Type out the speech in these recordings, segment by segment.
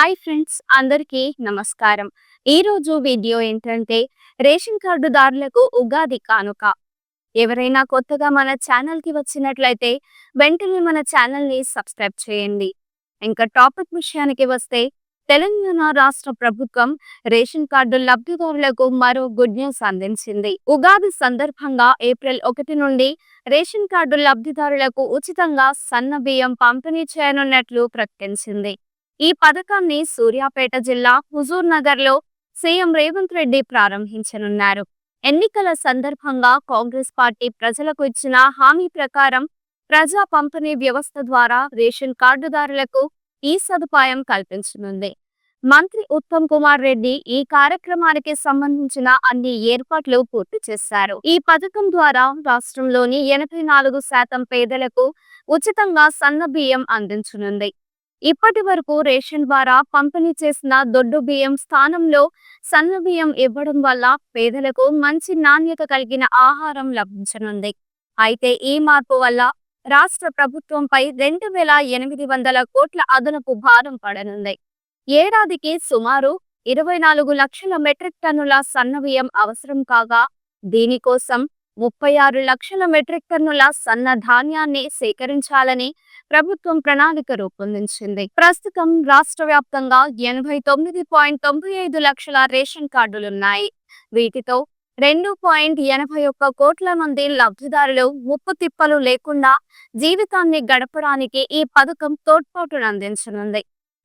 Hi friends అందరికీ నమస్కారం. ఈ రోజు వీడియో ఏంటంటే రేషన్ కార్డుదారులకు ఉగాది కానుక. ఎవరైనా కొత్తగా మన ఛానల్కి వచ్చినట్లయితే వెంటనే మన ఛానల్ని సబ్స్క్రైబ్ చేయండి. ఇంకా టాపిక్ విషయానికి వస్తే తెలంగాణ రాష్ట్ర ప్రభుత్వం రేషన్ కార్డు లబ్ధిదారులకు మరో గుడ్ న్యూస్ అందించింది. ఉగాది సందర్భంగా ఏప్రిల్ ఒకటి నుండి రేషన్ కార్డు లబ్ధిదారులకు ఉచితంగా సన్న బియ్యం పంపిణీ చేయనున్నట్లు ప్రకటించింది. ఈ పథకాన్ని సూర్యాపేట జిల్లా హుజూర్ నగర్లో సీఎం రేవంత్ రెడ్డి ప్రారంభించనున్నారు. ఎన్నికల సందర్భంగా కాంగ్రెస్ పార్టీ ప్రజలకు ఇచ్చిన హామీ ప్రకారం ప్రజా పంపిణీ వ్యవస్థ ద్వారా రేషన్ కార్డుదారులకు ఈ సదుపాయం కల్పించనుంది. మంత్రి ఉత్తమ్ కుమార్ రెడ్డి ఈ కార్యక్రమానికి సంబంధించిన అన్ని ఏర్పాట్లు పూర్తి చేశారు. ఈ పథకం ద్వారా రాష్ట్రంలోని ఎనభై నాలుగు శాతం పేదలకు ఉచితంగా సన్న బియ్యం అందించనుంది. ఇప్పటి వరకు రేషన్ ద్వారా పంపిణీ చేసిన దొడ్డు బియ్యం స్థానంలో సన్న బియ్యం ఇవ్వడం వల్ల పేదలకు మంచి నాణ్యత కలిగిన ఆహారం లభించనుంది. అయితే ఈ మార్పు వల్ల రాష్ట్ర ప్రభుత్వంపై రెండు వేల ఎనిమిది వందల కోట్ల అదనపు భారం పడనుంది. ఏడాదికి సుమారు ఇరవై నాలుగు లక్షల మెట్రిక్ టన్నుల సన్న బియ్యం అవసరం కాగా దీనికోసం ముప్పై ఆరు లక్షల మెట్రిక్ టన్నుల సన్న ధాన్యాన్ని సేకరించాలని ప్రభుత్వం ప్రణాళిక రూపొందించింది. ప్రస్తుతం రాష్ట్ర వ్యాప్తంగా ఎనభై తొమ్మిది పాయింట్ తొంభై ఐదు లక్షల రేషన్ కార్డులున్నాయి. వీటితో రెండు పాయింట్ ఎనభై ఒక్క కోట్ల మంది లబ్ధిదారులు ముప్పు తిప్పలు లేకుండా జీవితాన్ని గడపడానికి ఈ పథకం తోడ్పాటును అందించనుంది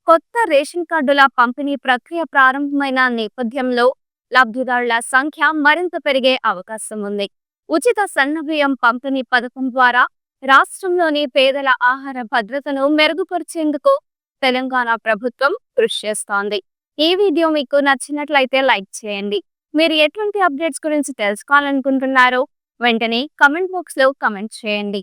కొత్త రేషన్ కార్డుల పంపిణీ ప్రక్రియ ప్రారంభమైన నేపథ్యంలో లబ్ధిదారుల సంఖ్య మరింత పెరిగే అవకాశం ఉంది ఉచిత సన్నబియ్యం పంపిణీ పథకం ద్వారా రాష్ట్రంలోని పేదల ఆహార భద్రతను మెరుగుపరిచేందుకు తెలంగాణ ప్రభుత్వం కృషి చేస్తోంది. ఈ వీడియో మీకు నచ్చినట్లయితే లైక్ చేయండి. మీరు ఎటువంటి అప్డేట్స్ గురించి తెలుసుకోవాలనుకుంటున్నారో వెంటనే కమెంట్ బాక్స్లో కమెంట్ చేయండి.